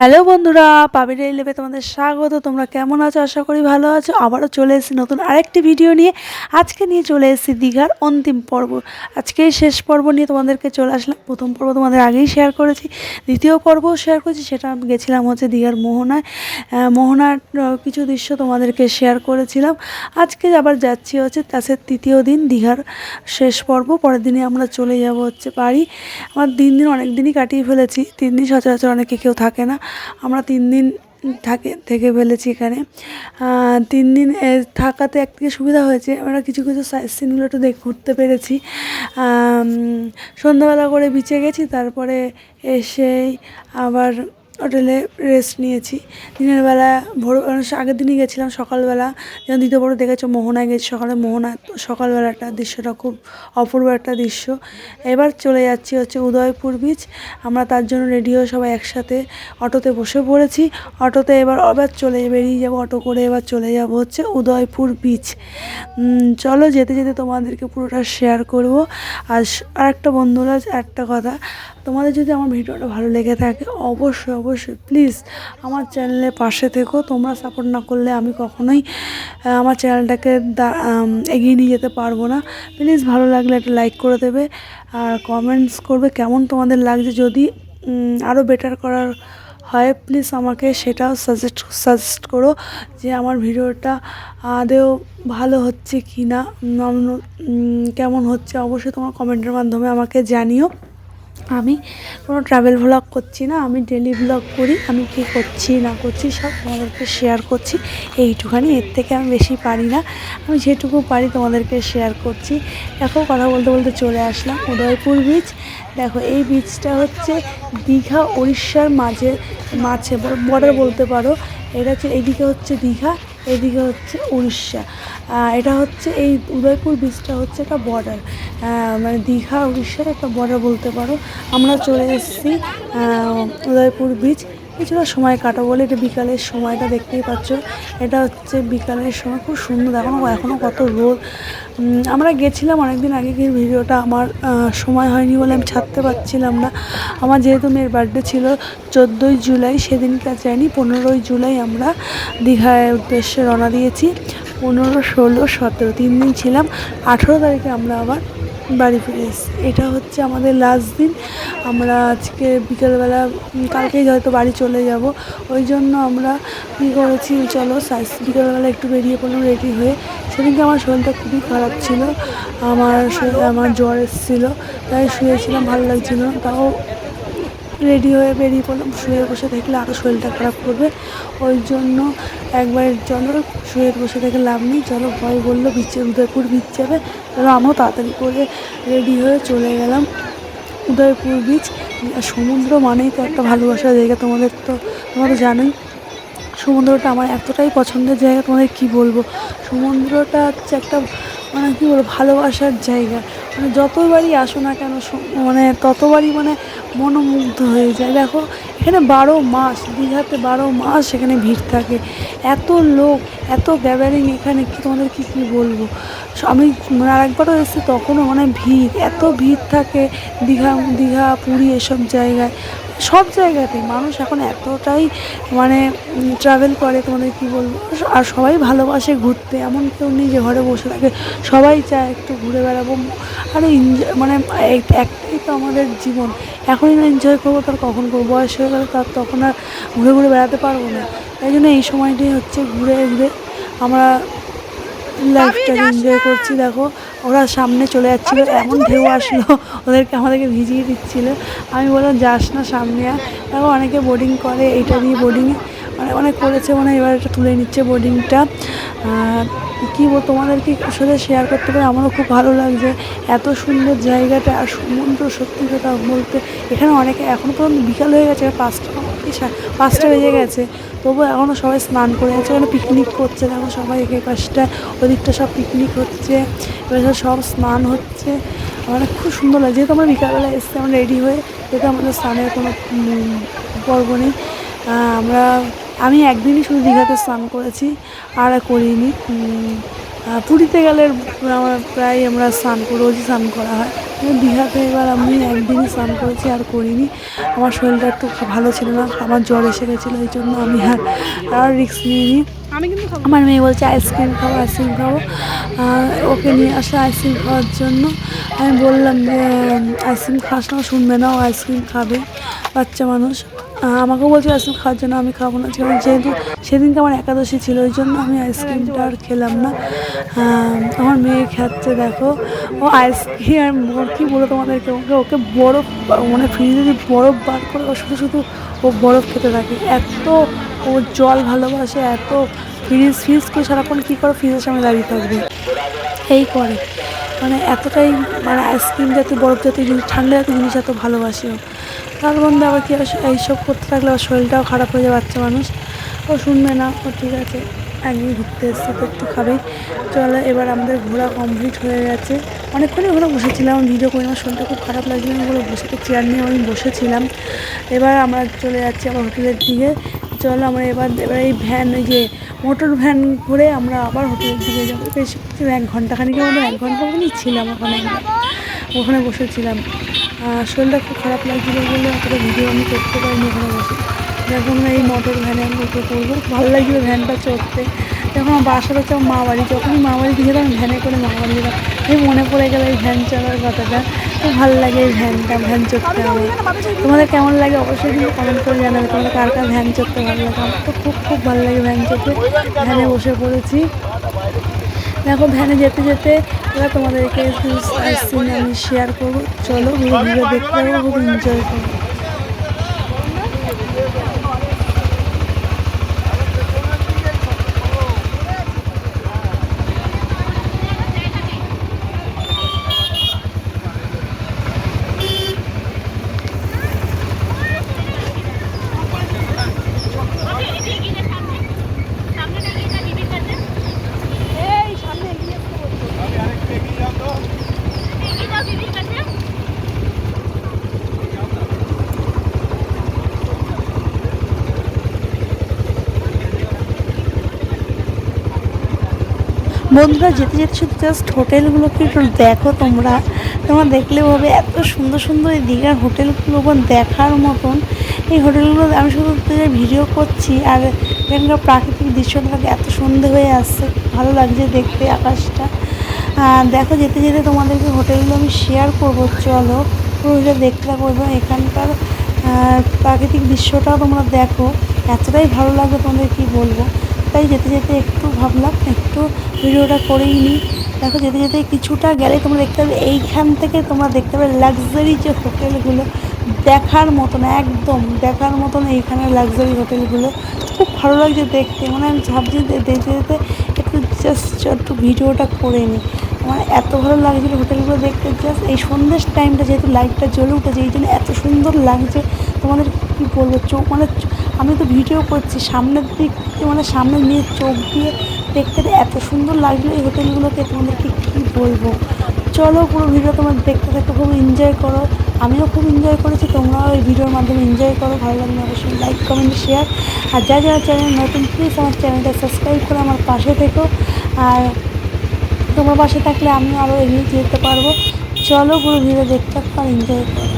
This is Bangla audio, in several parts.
হ্যালো বন্ধুরা, পাবির এই তোমাদের স্বাগত। তোমরা কেমন আছো? আশা করি ভালো আছো। আবারও চলে এসেছি নতুন আরেকটি ভিডিও নিয়ে। আজকে নিয়ে চলে এসেছি দীঘার অন্তিম পর্ব। আজকেই শেষ পর্ব নিয়ে তোমাদেরকে চলে আসলাম। প্রথম পর্ব তোমাদের আগেই শেয়ার করেছি। দ্বিতীয় পর্বও শেয়ার করেছি, সেটা গেছিলাম হচ্ছে দীঘার মোহনায়। মোহনার কিছু দৃশ্য তোমাদেরকে শেয়ার করেছিলাম। আজকে আবার যাচ্ছি হচ্ছে তাসের তৃতীয় দিন দীঘার শেষ পর্ব। পরের দিনে আমরা চলে যাব হচ্ছে বাড়ি। আমার দিন দিন অনেক দিনই কাটিয়ে ফেলেছি। তিন দিন সচরাচর অনেকে কেউ থাকে না। আমরা তিন দিন থাকে, থেকে ফেলেছি এখানে। তিন দিন থাকাতে একদিকে সুবিধা হয়েছে। আমরা কিছু কিছু সাইড সিনগুলো একটু দেখ, ঘুরতে পেরেছি। সন্ধ্যাবেলা করে বিচে গেছি, তারপরে এসেই আবার হোটেলে রেস্ট নিয়েছি। দিনের বেলা ভোর আগের দিনই গেছিলাম সকালবেলা। যেমন দ্বিতীয় বড় দেখেছ, মোহনায় গেছি সকালে। মোহনা সকালবেলাটা দৃশ্যটা, খুব অপূর্ব একটা দৃশ্য। এবার চলে যাচ্ছি হচ্ছে উদয়পুর বিচ আমরা তার জন্য রেডি হয়ে সবাই একসাথে অটোতে বসে পড়েছি। অটোতে এবার আবার চলে বেরিয়ে যাব, অটো করে এবার চলে যাব হচ্ছে উদয়পুর বিচ চলো যেতে যেতে তোমাদেরকে পুরোটা শেয়ার করব। আর একটা বন্ধুরা একটা কথা। তোমাদের যদি আমার ভিডিওটা ভালো লেগে থাকে, অবশ্যই অবশ্যই প্লিজ আমার চ্যানেলের পাশে থেকো। তোমরা সাপোর্ট না করলে আমি কখনোই আমার চ্যানেলটাকে এগিয়ে নিয়ে যেতে পারব না। প্লিজ ভালো লাগলে একটা লাইক করে দেবে আর কমেন্টস করবে কেমন তোমাদের লাগছে। যদি আরও বেটার করার হয় প্লিজ আমাকে সেটাও সাজেস্ট সাজেস্ট করো যে আমার ভিডিওটা আদেও ভালো হচ্ছে কি না কেমন হচ্ছে। অবশ্যই তোমার কমেন্টের মাধ্যমে আমাকে জানিও। আমি কোনো ট্রাভেল ভ্লগ করছি না, আমি ডেলি ভ্লগ করি, আমি কী করছি, না করছি, সব তোমাদেরকে শেয়ার করছি। এইটুখানি, এর থেকে আমি বেশি পারি না। আমি যেটুকু পারি তোমাদেরকে শেয়ার করছি। দেখো, কথা বলতে বলতে চলে আসলাম উদয়পুর বিচ দেখো, এই বিচটা হচ্ছে দীঘা উড়িষ্যার মাঝে মাঝে, বর্ডার বলতে পারো। এটা হচ্ছে, এইদিকে হচ্ছে দীঘা। এদিকে হচ্ছে উড়িষ্যা। এটা হচ্ছে এই উদয়পুর বিচটা হচ্ছে একটা বর্ডার মানে দীঘা উড়িষ্যার একটা বর্ডার বলতে পারো। আমরা চলে এসেছি উদয়পুর বিচ কিছুটা সময় কাটাবো বলে এটা বিকালের সময়টা দেখতেই পাচ্ছ। এটা হচ্ছে বিকালের সময়, খুব সুন্দর। এখনও এখনও কত রোদ। আমরা গেছিলাম অনেকদিন আগে, কিন্তু ভিডিওটা আমার সময় হয়নি বলে আমি ছাড়তে পারছিলাম না। আমার যেহেতু মেয়ের বার্থডে ছিল চোদ্দোই জুলাই সেদিনকার যাইনি, পনেরোই জুলাই আমরা দীঘায় উদ্দেশ্যে রওনা দিয়েছি। পনেরো, ষোলো, সতেরো, তিন দিন ছিলাম। আঠেরো তারিখে আমরা আবার বাড়ি ফিরে এসেছি। এটা হচ্ছে আমাদের লাস্ট দিন। আমরা আজকে বিকেলবেলা কালকেই হয়তো বাড়ি চলে যাব। ওই জন্য আমরা কী করেছি, চলো সাইজ বিকেলবেলা একটু বেরিয়ে পড়লাম রেডি হয়ে। সেদিনকে আমার শরীরটা খুবই খারাপ ছিল। আমার আমার জ্বর এসেছিল। তাই শুয়েছিলাম, ভালো লাগছিল তাও রেডি হয়ে বেরিয়ে পড়লাম, শুয়ে বসে থাকলে আরও শরীরটা খারাপ করবে। ওই জন্য একবার চলো, শুয়ে বসে থেকে লাভ নেই। চলো, ভয় বলল, বিচে উদয়পুর বিচ যাবে। চলো, আমিও তাড়াতাড়ি করে রেডি হয়ে চলে গেলাম। উদয়পুর বিচ সমুদ্র মানেই তো একটা ভালোবাসার জায়গা তোমাদের তো তোমরা তো জানোই। সমুদ্রটা আমার এতটাই পছন্দের জায়গা, তোমাদের কি বলব? সমুদ্রটা হচ্ছে একটা মানে কী বলব, ভালোবাসার জায়গা। মানে যতবারই আসো না কেন মানে ততবারই মানে মনোমুগ্ধ হয়ে যায়। দেখো, এখানে বারো মাস, দীঘাতে বারো মাস এখানে ভিড় থাকে। এত লোক, এত গ্যাদারিং এখানে, কি তোমাদের কি, কী বলব? আমি মানে আরেকবারও এসেছি, তখনও মানে ভিড়, এত ভিড় থাকে দীঘা দীঘা, পুরী এসব জায়গায়। সব জায়গাতেই মানুষ এখন এতটাই মানে ট্রাভেল করে তোমাদের কি বলব? আর সবাই ভালোবাসে ঘুরতে, এমন কেউ নেই যে ঘরে বসে থাকে। সবাই চায় একটু ঘুরে বেড়াবো, আর এনজয় মানে এক- একটাই তো আমাদের জীবন। এখনই না এনজয় করব তার কখন করব? বয়স হয়ে গেলে তার তখন আর ঘুরে ঘুরে বেড়াতে পারব না। তাই জন্য এই সময়টাই হচ্ছে ঘুরে ঘুরে আমরা লাইফটাকে এনজয় করছি দেখো ওরা সামনে চলে যাচ্ছিল এমন ঢেউ আসলো ওদেরকে আমাদেরকে ভিজিয়ে দিচ্ছিল। আমি বললাম যাস না সামনে আর। দেখো অনেকে বোর্ডিং করে এইটা দিয়ে বোর্ডিংয়ে মানে অনেক করেছে মানে এবার এটা তুলে নিচ্ছে বোর্ডিংটা কী বল তোমাদেরকে সাথে শেয়ার করতে পারে আমারও খুব ভালো লাগছে। এত সুন্দর জায়গাটা আর সমুদ্র সত্যি কথা বলতে এখানে অনেকে এখনও পর্যন্ত বিকাল হয়ে গেছে পাঁচটা কি পাঁচটা বেজে গেছে। তবু এখনও সবাই স্নান করে আছে এখানে পিকনিক করছে। দেখো সবাই একে পাশটা, ওদিকটা সব পিকনিক হচ্ছে। এবার সব স্নান হচ্ছে। মানে খুব সুন্দর লাগে যেহেতু আমরা বিকালবেলা এসেছি, আমরা রেডি হয়ে, যেহেতু আমাদের স্নানের কোনো পর্ব নেই আমরা, আমি একদিনই শুধু দীঘাতে স্নান করেছি, আর করিনি। পুরীতে গেলে আমরা প্রায় আমরা স্নান রোজই স্নান করা হয়। দীঘাতে এবার আমি একদিনই স্নান করেছি আর করিনি। আমার শরীরটা একটু ভালো ছিল না আমার জ্বর এসে গেছিল এই জন্য আমি আর আর রিস্ক নিইনি। আমি কিন্তু আমার মেয়ে বলছে আইসক্রিম খাব আইসক্রিম খাব। ওকে নিয়ে আসলে আইসক্রিম খাওয়ার জন্য। আমি বললাম যে আইসক্রিম খাস না শুনবে না ও আইসক্রিম খাবে। বাচ্চা মানুষ। আহ, আমাকেও বলছে আইসক্রিম খাওয়ার জন্য আমি খাব না। কারণ যেহেতু সেদিনকে আমার একাদশী ছিল ওই জন্য আমি আইসক্রিমটা আর খেলাম না। আমার মেয়ে খাচ্ছে দেখো। ও আইসক্রিম কী বলো তোমাদেরকে? ওকে ওকে বরফ মানে ফ্রিজে যদি বরফ বার করে ও শুধু শুধু ও বরফ খেতে থাকে। এত ও জল ভালোবাসে এত ফ্রিজ ফ্রিজ করে সারাক্ষণ কী করে? ফ্রিজের সামনে দাঁড়িয়ে থাকবে। এই করে। মানে এতটাই মানে আইসক্রিম জাতীয়, বরফ জাতীয় জিনিস, ঠান্ডা জাতীয় জিনিস এত ভালোবাসে ও। তার মধ্যে আবার কি এইসব করতে থাকলে ওর শরীরটাও খারাপ হয়ে যায়, বাচ্চা মানুষ। ও শুনবে না, ও ঠিক আছে একদিন ঘুরতে এসছে তো একটু খাবেই চলো, এবার আমাদের ঘোরা কমপ্লিট হয়ে গেছে। অনেকক্ষণই ওখানে বসেছিলাম ভিডিও করে আমার শরীরটা খুব খারাপ লাগছিল বলে বসে চেয়ার নিয়ে আমি বসেছিলাম। এবার আমরা চলে যাচ্ছি আমার হোটেলের দিকে। চলো আমরা এবার এবার এই ভ্যান ওই যে মোটর ভ্যান করে আমরা আবার হোটেলের দিকে যাব। বেশ এক ঘন্টাখানিকের মতো এক ঘণ্টা মতনই ছিলাম ওখানে। আমরা ওখানে বসেছিলাম। শরীরটা খুব খারাপ লাগছিল বলে অতটা ভিডিও আমি করতে পারিনি ওখানে বসে। যখন এই মোটর ভ্যানে আমি উঠে পড়ব। ভালো লাগছিল ভ্যানটা চড়তে। যখন আমার বাসা আমার মা বাড়ি। যখনই মা বাড়ি দিয়ে যেতাম ভ্যানে করে মা বাড়ি যেতাম এই মনে পড়ে গেল এই ভ্যান চলার কথাটা। খুব ভালো লাগে ভ্যানটা ভ্যান চড়তে আমার। তোমাদের কেমন লাগে অবশ্যই কিন্তু কমেন্ট করে জানাবে, তোমাদের কার কার ভ্যান চড়তে ভালো লাগে? আমার তো খুব খুব ভালো লাগে ভ্যান চড়তে। ভ্যানে বসে পড়েছি। দেখো ভ্যানে যেতে যেতে এবার তোমাদেরকে আমি শেয়ার করব। চলো ভিডিও দেখতে পাবো খুব এনজয় করব। বন্ধুরা, যেতে যেতে শুধু জাস্ট হোটেলগুলোকে একটু দেখো তোমরা। তোমরা দেখলে ভাবে এত সুন্দর সুন্দর এই দীঘার হোটেলগুলো দেখার মতন। এই হোটেলগুলো আমি শুধু ভিডিও করছি আর এখানকার প্রাকৃতিক দৃশ্যটাকে এত সুন্দর হয়ে আসছে। ভালো লাগছে দেখতে আকাশটা। দেখো যেতে যেতে তোমাদেরকে হোটেলগুলো আমি শেয়ার করব, চলো। পুরোটা দেখতে করব এখানকার প্রাকৃতিক দৃশ্যটাও তোমরা দেখো। এতটাই ভালো লাগবে তোমাদের কি বলব? তাই যেতে যেতে একটু ভাবলাম, একটু ভিডিওটা করেই নিই। দেখো, যেতে যেতে কিছুটা গেলে তোমরা দেখতে পাবে, এইখান থেকে তোমরা দেখতে পাবে লাক্সারি যে হোটেলগুলো দেখার মতন, একদম দেখার মতন এইখানে লাক্সারি হোটেলগুলো খুব ভালো লাগছে দেখতে মানে আমি ভাবছি যেতে যেতে একটু জাস্ট একটু ভিডিওটা করে নিই। আমার এত ভালো লাগছিল হোটেলগুলো দেখতে জাস্ট এই সন্ধ্যের টাইমটা যেহেতু লাইটটা জ্বলে উঠেছে এই জন্য এত সুন্দর লাগছে। তোমাদের কী বলব চোখ মানে আমি তো ভিডিও করছি, সামনের দিক থেকে মানে সামনে নিয়ে চোখ দিয়ে দেখতে এত সুন্দর লাগল এই হোটেলগুলোকে তোমাদেরকে কী বলব? চলো পুরো ভিডিও তোমার দেখতে দেখতে খুব এনজয় করো। আমিও খুব এনজয় করেছি, তোমরাও এই ভিডিওর মাধ্যমে এনজয় করো, ভালো লাগলে অবশ্যই লাইক কমেন্ট শেয়ার আর যা যারা চ্যানেল নতুন প্লিজ আমার চ্যানেলটা সাবস্ক্রাইব করে আমার পাশে থেকো। আর তোমার পাশে থাকলে আমি আরও এগিয়ে যেতে পারব। চলো পুরো ভিডিও দেখতে থাকো আর এনজয় করো।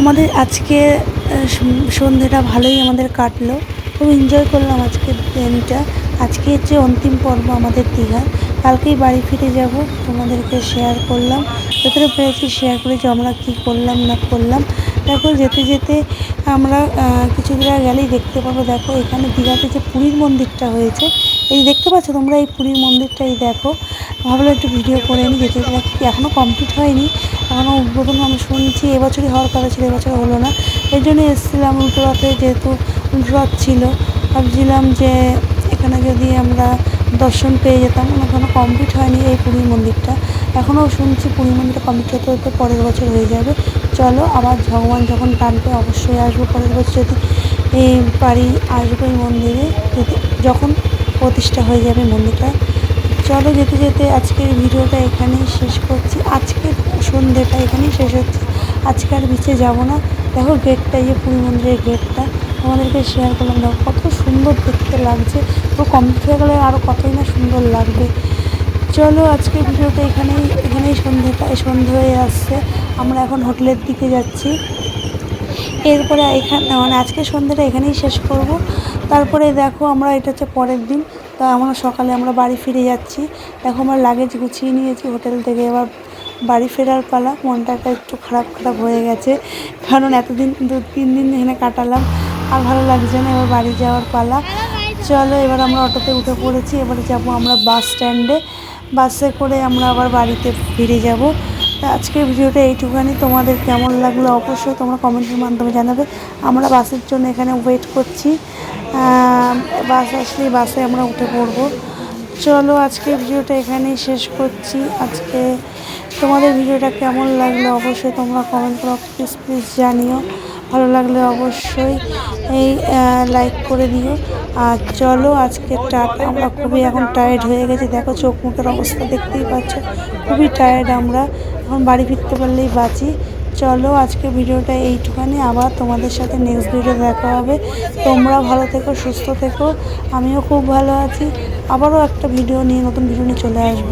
আমাদের আজকে সন্ধেটা ভালোই আমাদের কাটলো। খুব এনজয় করলাম আজকের দিনটা। আজকে হচ্ছে অন্তিম পর্ব আমাদের দীঘার। কালকেই বাড়ি ফিরে যাব, তোমাদেরকে শেয়ার করলাম। যতটা পেরেছি শেয়ার করে যে আমরা কী করলাম, না করলাম। দেখো, যেতে যেতে আমরা কিছু দূর গেলেই দেখতে পাবো, দেখো, এখানে দীঘাতে যে পুরীর মন্দিরটা হয়েছে এই দেখতে পাচ্ছ তোমরা এই পুরীর মন্দিরটা, এই দেখো। ভাবলাম একটু ভিডিও করে নিই যেতে দেখি এখনও কমপ্লিট হয়নি। এখনও উদ্বোধন আমি শুনছি, এবছরই হওয়ার কথা ছিল, এবছর হলো না। এই জন্য এসেছিলাম উল্টো রথে যেহেতু উল্টো রথ ছিল। ভাবছিলাম যে এখানে যদি আমরা দর্শন পেয়ে যেতাম এখনও কমপ্লিট হয়নি এই পুরী মন্দিরটা। এখনও শুনছি পুরী মন্দিরটা কমপ্লিট হতে হতে পরের বছর হয়ে যাবে। চলো, আবার ভগবান যখন টানবে অবশ্যই আসব পরের বছর যদি এই পারি আসব এই মন্দিরে, যদি যখন প্রতিষ্ঠা হয়ে যাবে মন্দিরটা। চলো যেতে যেতে আজকের ভিডিওটা এখানেই শেষ করছি। আজকের সন্ধ্যেটা এখানেই শেষ হচ্ছে। আজকে আর বিচে যাব না। দেখো গেটটা যে পুরী মন্দিরের গেটটা আমাদেরকে শেয়ার করলাম। দেখো কত সুন্দর দেখতে লাগছে। তো কমপ্লিট হয়ে গেলে আরও কতই না সুন্দর লাগবে। চলো আজকের ভিডিওটা এখানেই এখানেই সন্ধ্যেটা, সন্ধ্যে হয়ে আসছে। আমরা এখন হোটেলের দিকে যাচ্ছি। এরপরে এখানে মানে আজকে সন্ধ্যাটা এখানেই শেষ করব। তারপরে দেখো আমরা, এটা হচ্ছে পরের দিন। তা আমরা সকালে আমরা বাড়ি ফিরে যাচ্ছি। দেখো আমরা লাগেজ গুছিয়ে নিয়েছি হোটেল থেকে। এবার বাড়ি ফেরার পালা। মনটা একটা একটু খারাপ খারাপ হয়ে গেছে। কারণ এতদিন দু, তিন দিন এখানে কাটালাম। আর ভালো লাগছে না এবার বাড়ি যাওয়ার পালা। চলো এবার আমরা অটোতে উঠে পড়েছি। এবারে যাব আমরা বাস স্ট্যান্ডে বাসে করে আমরা আবার বাড়িতে ফিরে যাব। আজকের ভিডিওটা এইটুখানি। তোমাদের কেমন লাগল অবশ্যই তোমরা কমেন্টের মাধ্যমে জানাবে। আমরা বাসের জন্য এখানে ওয়েট করছি। বাস আসলে বাসে আমরা উঠে পড়ব। চলো আজকে ভিডিওটা এখানেই শেষ করছি। আজকে তোমাদের ভিডিওটা কেমন লাগল অবশ্যই তোমরা কমেন্ট করো প্লিজ প্লিজ জানিও। ভালো লাগলে অবশ্যই এই লাইক করে দিও। আর চলো আজকে টাট আমরা খুবই এখন টায়ার্ড হয়ে গেছি। দেখো চোখ মুখের অবস্থা দেখতেই পাচ্ছ। খুবই টায়ার্ড আমরা। এখন বাড়ি ফিরতে পারলেই বাঁচি। চলো আজকে ভিডিওটা এইটুখানি। আবার তোমাদের সাথে নেক্সট ভিডিও দেখা হবে। তোমরা ভালো থেকো, সুস্থ থেকো। আমিও খুব ভালো আছি। আবারও একটা ভিডিও নিয়ে, নতুন ভিডিও নিয়ে চলে আসব।